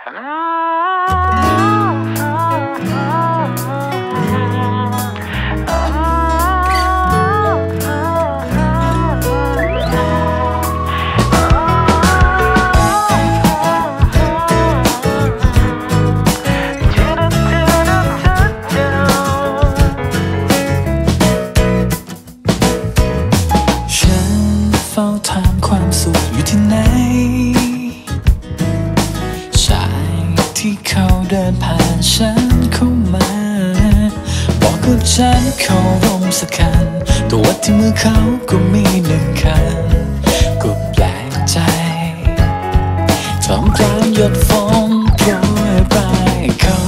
ฉั กกับฉันเขาร่มสักคันตัววัดที่มือเขาก็มีหนึ่งคันก็แปลกใจทำกลางหยดฝนโปรยปลายเขา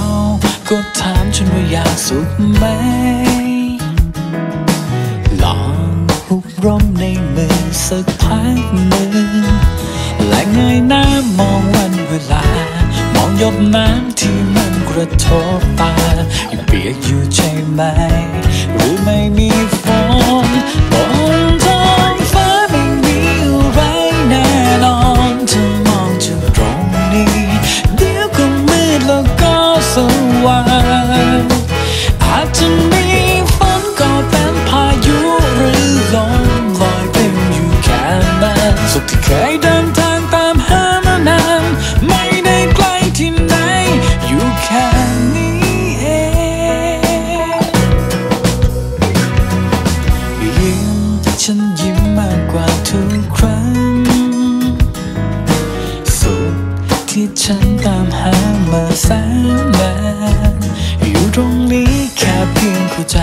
ก็ถามฉันว่าอยากสุขไหม ลองหุบร่มในมือสักพักหนึ่งและเงยหน้ามองวันเวลา มองหยดน้ำที่มันกระทบตา ยังเปียกอยู่ใช่ไหมหรือไม่มีฝนบนท้องฟ้าไม่มีอะไรแน่นอนถ้ามองจากตรงนี้ เดี๋ยวก็มืดแล้วก็สว่าง ที่ฉันตามหามาแสนนานอยู่ตรงนี้แค่เพียงเข้าใจ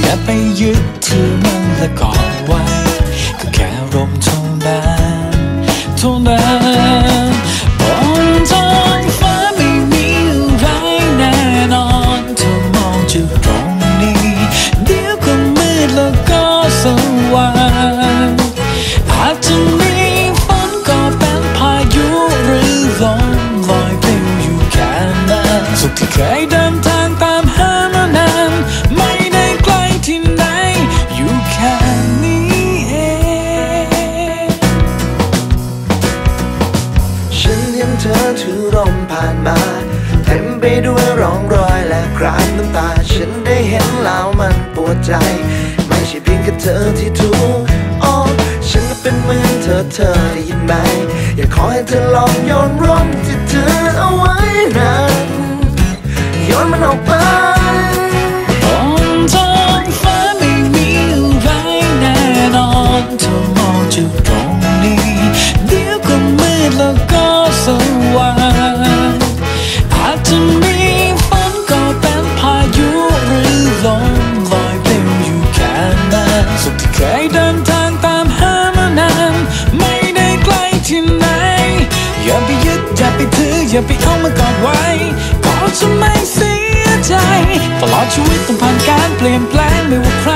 อย่าไปยึดถือมันและกอดไว้ ก็แค่ลมเท่านั้นเท่านั้นบนท้องฟ้าไม่มีอะไรแน่นอนเธอมองจากตรงนี้ เดี๋ยวก็มืดแล้ว อถือร่มผ่านมา เต็มไปด้วยร่องรอยและคราบน้ำตา ฉันได้เห็นแล้วมันปวดใจ ไม่ใช่เพียงแค่เธอที่ทุกข์อ๋อฉันก็เป็นเหมือนเธอเธอได้ยินไหม อยากขอให้เธอลองโยนร่มที่เธอเอาไว้นั้นโยนมันออกไป อย่าไปเอามากอดไว้กอดทำไมเสียใจ ตลอดชีวิตต้องผ่านการเปลี่ยนแปลงไม่ว่าใคร